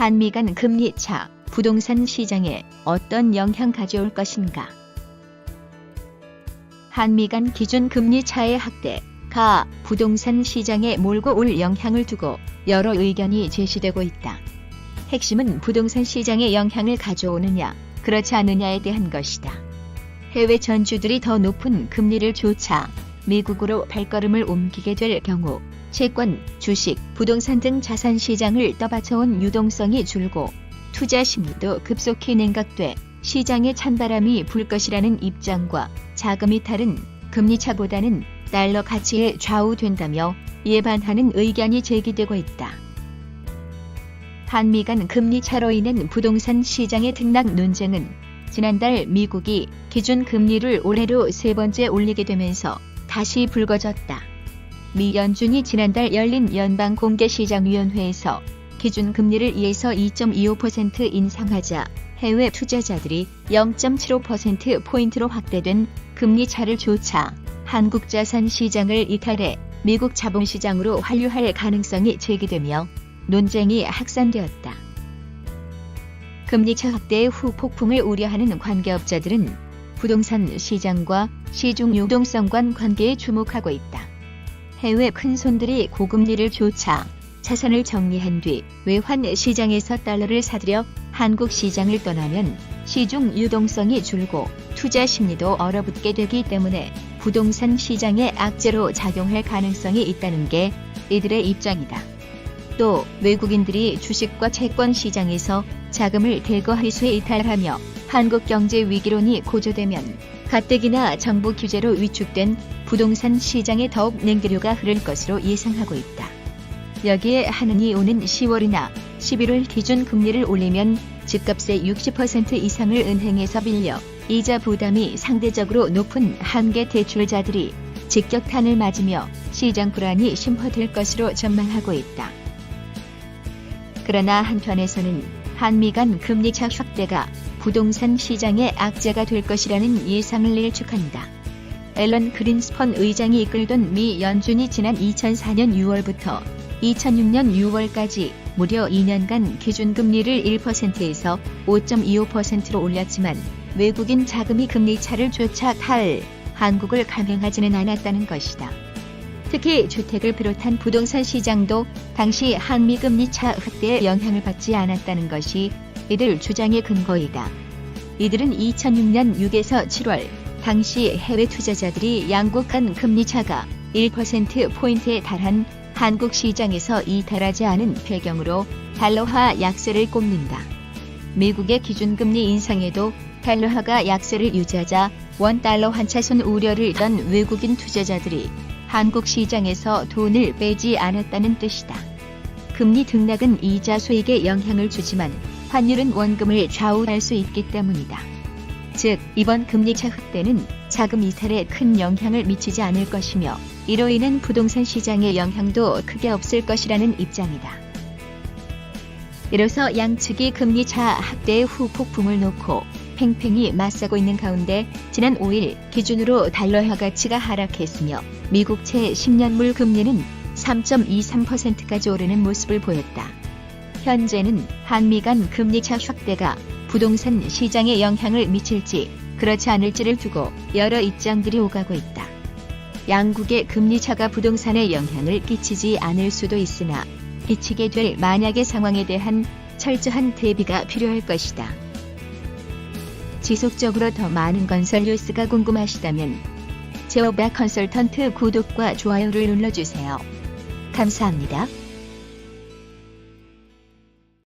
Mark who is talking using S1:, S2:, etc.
S1: 한미 간 금리 차 부동산 시장에 어떤 영향 가져올 것인가? 한미 간 기준 금리 차의 확대가 부동산 시장에 몰고 올 영향을 두고 여러 의견이 제시되고 있다. 핵심은 부동산 시장에 영향을 가져오느냐, 그렇지 않느냐에 대한 것이다. 해외 전주들이 더 높은 금리를 조차 미국으로 발걸음을 옮기게 될 경우 채권, 주식, 부동산 등 자산 시장을 떠받쳐온 유동성이 줄고 투자 심리도 급속히 냉각돼 시장에 찬바람이 불 것이라는 입장과 자금이 다른 금리 차보다는 달러 가치에 좌우된다며 예반하는 의견이 제기되고 있다. 한미 간 금리 차로 인한 부동산 시장의 등락 논쟁은 지난달 미국이 기준 금리를 올해로 세 번째 올리게 되면서 다시 불거졌다. 미 연준이 지난달 열린 연방공개시장위원회에서 기준 금리를 2에서 2.25% 인상하자 해외 투자자들이 0.75%포인트로 확대된 금리 차를 조차 한국 자산 시장을 이탈해 미국 자본시장으로 환류할 가능성이 제기되며 논쟁이 확산되었다. 금리차 확대의 후 폭풍을 우려하는 관계업자들은 부동산 시장과 시중 유동성 간 관계에 주목하고 있다. 해외 큰손들이 고금리를 조차 자산을 정리한 뒤 외환 시장에서 달러를 사들여 한국 시장을 떠나면 시중 유동성이 줄고 투자 심리도 얼어붙게 되기 때문에 부동산 시장에 악재로 작용할 가능성이 있다는 게 이들의 입장이다. 또 외국인들이 주식과 채권 시장에서 자금을 대거 회수에 이탈하며 한국 경제 위기론이 고조되면 가뜩이나 정부 규제로 위축된 부동산 시장에 더욱 냉기류가 흐를 것으로 예상하고 있다. 여기에 한은이 오는 10월이나 11월 기준 금리를 올리면 집값의 60% 이상을 은행에서 빌려 이자 부담이 상대적으로 높은 한계 대출자들이 직격탄을 맞으며 시장 불안이 심화될 것으로 전망하고 있다. 그러나 한편에서는 한미 간 금리 차 확대가 부동산 시장의 악재가 될 것이라는 예상을 예측한다. 앨런 그린스펀 의장이 이끌던 미 연준이 지난 2004년 6월부터 2006년 6월까지 무려 2년간 기준금리를 1%에서 5.25%로 올렸지만 외국인 자금이 금리 차를 쫓아 탈 한국을 감행하지는 않았다는 것이다. 특히 주택을 비롯한 부동산 시장도 당시 한미 금리 차 확대에 영향을 받지 않았다는 것이 이들 주장의 근거이다. 이들은 2006년 6에서 7월 당시 해외 투자자들이 양국간 금리 차가 1%포인트에 달한 한국 시장에서 이탈하지 않은 배경으로 달러화 약세를 꼽는다. 미국의 기준금리 인상에도 달러화가 약세를 유지하자 원 달러 환차손 우려를 던 외국인 투자자들이 한국 시장에서 돈을 빼지 않았다는 뜻이다. 금리 등락은 이자 수익에 영향을 주지만 환율은 원금을 좌우할 수 있기 때문이다. 즉, 이번 금리차 확대는 자금 이탈에 큰 영향을 미치지 않을 것이며 이로 인한 부동산 시장의 영향도 크게 없을 것이라는 입장이다. 이로써 양측이 금리차 확대의 후 폭풍을 놓고 팽팽히 맞서고 있는 가운데 지난 5일 기준으로 달러화 가치가 하락했으며 미국 채 10년물 금리는 3.23%까지 오르는 모습을 보였다. 현재는 한미 간 금리차 확대가 부동산 시장에 영향을 미칠지 그렇지 않을지를 두고 여러 입장들이 오가고 있다. 양국의 금리차가 부동산에 영향을 끼치지 않을 수도 있으나 끼치게 될 만약의 상황에 대한 철저한 대비가 필요할 것이다. 지속적으로 더 많은 건설 뉴스가 궁금하시다면 제오바 컨설턴트 구독과 좋아요를 눌러주세요. 감사합니다.